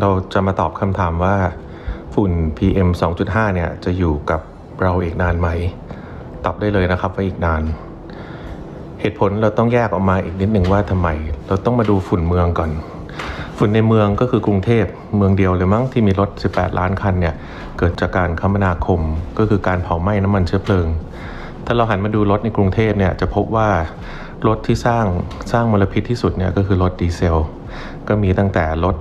เราจะมาตอบคำถามว่าฝุ่น PM 2.5 เนี่ย จะอยู่กับเราอีกนานไหม ตอบได้เลยนะครับว่าอีกนาน เหตุผลเราต้องแยกออกมาอีกนิดหนึ่งว่าทำไม เราต้องมาดูฝุ่นเมืองก่อน ฝุ่นในเมืองก็คือกรุงเทพเมืองเดียวเลยมั้งที่มีรถ 18 ล้านคันเนี่ย เกิดจากการคมนาคมก็คือการเผาไหม้น้ำมันเชื้อเพลิง ถ้าเราหันมาดูรถในกรุงเทพเนี่ยจะพบว่ารถที่สร้างสร้างมลพิษที่สุดเนี่ยก็คือรถดีเซล ก็มีตั้งแต่รถ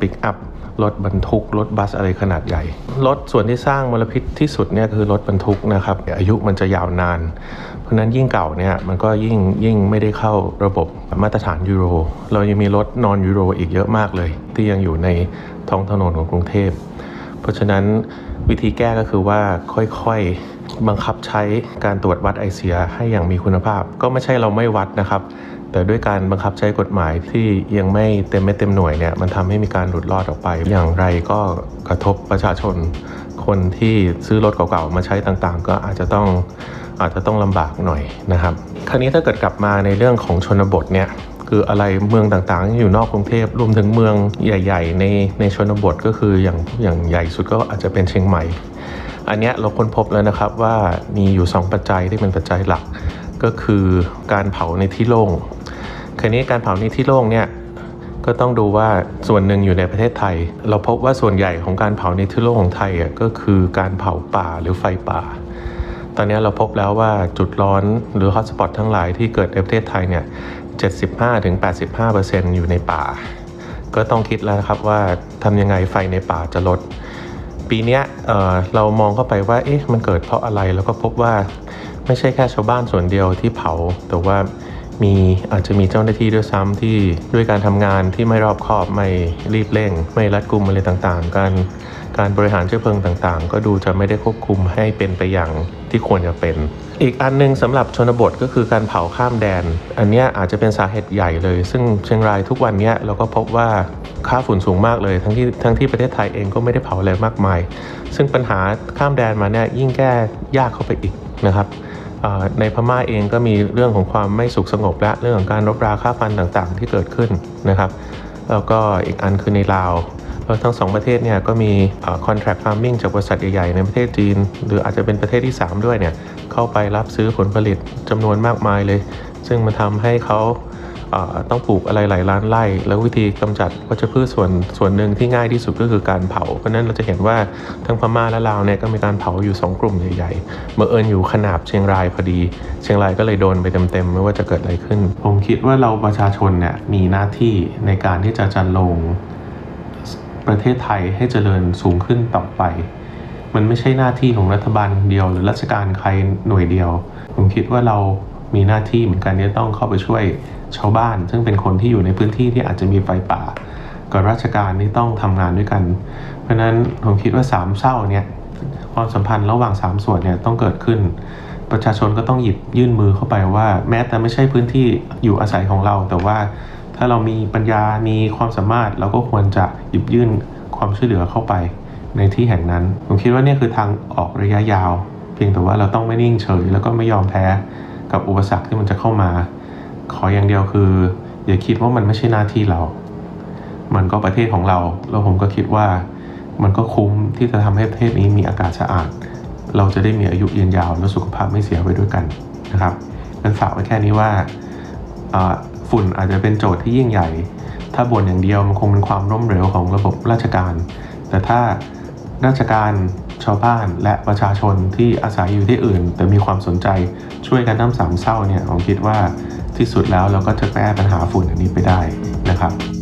ปิกอัพรถบรรทุกรถบัสอะไรขนาดใหญ่ รถส่วนที่สร้างมลพิษที่สุดเนี่ยคือรถบรรทุกนะครับอายุมันจะยาวนาน เพราะฉะนั้นยิ่งเก่าเนี่ยมันก็ยิ่งยิ่งไม่ได้เข้าระบบมาตรฐานยูโร เรายังมีรถนอนยูโรอีกเยอะมากเลย ที่ยังอยู่ในท้องถนนของกรุงเทพ เพราะฉะนั้นวิธีแก้ก็คือว่าค่อยๆ บังคับใช้การตรวจวัดไอเสียให้อย่างมีคุณภาพ ก็ไม่ใช่เราไม่วัดนะครับ แต่ด้วยการบังคับใช้กฎหมายที่ยังไม่เต็มเม็ดเต็มหน่วยเนี่ยมันทำให้มีการหลุดรอดออกไป อย่างไรก็กระทบประชาชน คนที่ซื้อรถเก่าๆมาใช้ต่างๆ ก็อาจจะต้องอาจจะต้องลำบากหน่อยนะครับ คราวนี้ถ้าเกิดกลับมาในเรื่องของชนบทเนี่ยคืออะไรเมืองต่างๆที่อยู่นอกกรุงเทพรวมถึงเมืองใหญ่ ๆ ในในชนบทก็คืออย่างอย่างใหญ่สุดก็อาจจะเป็นเชียงใหม่ อันนี้เราค้นพบแล้วนะครับว่ามีอยู่ 2 ปัจจัยที่เป็นปัจจัยหลัก ก็คือการเผาในที่โล่งคราวนี้การเผาในที่โล่งเนี่ยก็ต้องดูว่าส่วนหนึ่งอยู่ในประเทศไทย เราพบว่าส่วนใหญ่ของการเผาในที่โล่งของไทยอะก็คือการเผาป่าหรือไฟป่า ตอนนี้เราพบแล้วว่าจุดร้อนหรือฮอตสปอตทั้งหลายที่เกิดในประเทศไทยเนี่ย 75-85%อยู่ในป่า ก็ต้องคิดแล้วครับว่าทำยังไงไฟในป่าจะลด ปีนี้ยเอ่อเรามองเข้าไปว่าเอ๊ะมันเกิดเพราะอะไรแล้วก็พบว่าไม่ใช่แค่ชาวบ้านส่วนเดียวที่เผา แต่ว่ามีอาจจะมีเจ้าหน้าที่ด้วยซ้ำที่ด้วยการทำงานที่ไม่รอบคอบไม่รีบเร่ง ไม่รัดกุมอะไรต่างๆ กัน การบริหารเชื้อเพลิงต่างๆ ก็ดูจะไม่ได้ควบคุมให้เป็นไปอย่างที่ควรจะเป็น อีกอันหนึงสำหรับชนบทก็คือการเผาข้ามแดน อันนี้อาจจะเป็นสาเหตุใหญ่เลย ซึ่งเชียงรายทุกวันนี้เราก็พบว่าค่าฝุ่นสูงมากเลย ทั้งที่ทั้งที่ประเทศไทยเองก็ไม่ได้เผาอะไรมากมาย ซึ่งปัญหาข้ามแดนมาเนี่ยยิ่งแก้ยากเข้าไปอีกนะครับในพม่าเองก็มีเรื่องของความไม่สุขสงบและเรื่องของการรบราค่าฟันต่างๆ ที่เกิดขึ้นนะครับ แล้วก็อีกอันคือในลาว ทั้งสองประเทศเนี่ยก็มีเอ่อ contract farming จากบริษัทใหญ่ๆในประเทศจีน หรืออาจจะเป็นประเทศที่ 3 ด้วยเนี่ยเข้าไปรับซื้อผลผลิตจำนวนมากมายเลย ซึ่งมันทำให้เขาต้องปลูกอะไรหลายล้านไร่ แล้ววิธีกำจัดวัชพืชส่วนส่วนหนึ่งที่ง่ายที่สุดก็คือการเผา เพราะนั้นเราจะเห็นว่าทั้งพม่าและลาวเนี่ยก็มีการเผาอยู่ 2 กลุ่มใหญ่ๆบังเอิญอยู่ขนาบเชียงรายพอดี เชียงรายก็เลยโดนไปเต็มๆไม่ว่าจะเกิดอะไรขึ้น ผมคิดว่าเราประชาชนเนี่ยมีหน้าที่ในการที่จะจันลง ประเทศไทยให้เจริญสูงขึ้นต่อไป มันไม่ใช่หน้าที่ของรัฐบาลเดียว หรือราชการใครหน่วยเดียว ผมคิดว่าเรามีหน้าที่เหมือนกันที่ต้องเข้าไปช่วยชาวบ้าน ซึ่งเป็นคนที่อยู่ในพื้นที่ที่อาจจะมีไฟป่า กับราชการที่ต้องทำงานด้วยกัน เพราะฉะนั้นผมคิดว่าสามเศร้าเนี่ยความสัมพันธ์ระหว่างสามส่วนเนี่ยต้องเกิดขึ้น ประชาชนก็ต้องหยิบยื่นมือเข้าไปว่า แม้แต่ไม่ใช่พื้นที่อยู่อาศัยของเรา แต่ว่า ถ้าเรามีปัญญามีความสามารถเราก็ควรจะหยิบยื่นความช่วยเหลือเข้าไปในที่แห่งนั้น ผมคิดว่านี่คือทางออกระยะยาว เพียงแต่ว่าเราต้องไม่นิ่งเฉย แล้วก็ไม่ยอมแพ้กับอุปสรรคที่มันจะเข้ามา ขออย่างเดียวคือ อย่าคิดว่ามันไม่ใช่หน้าที่เรา มันก็ประเทศของเรา แล้วผมก็คิดว่ามันก็คุ้มที่จะทำให้ประเทศนี้มีอากาศสะอาด เราจะได้มีอายุยืนยาวและสุขภาพไม่เสียไปด้วยกันนะครับกันฝากไว้แค่นี้ว่า ฝุ่นอาจจะเป็นโจทย์ที่ยิ่งใหญ่ ถ้าบ่นอย่างเดียวมันคงเป็นความล้มเหลวของระบบราชการ แต่ถ้าราชการชาวบ้านและประชาชนที่อาศัยอยู่ที่อื่น แต่มีความสนใจช่วยกันน้ำสามเศร้าเนี่ยผมคิดว่าที่สุดแล้วเราก็จะแก้ปัญหาฝุ่นอันนี้ไปได้นะครับ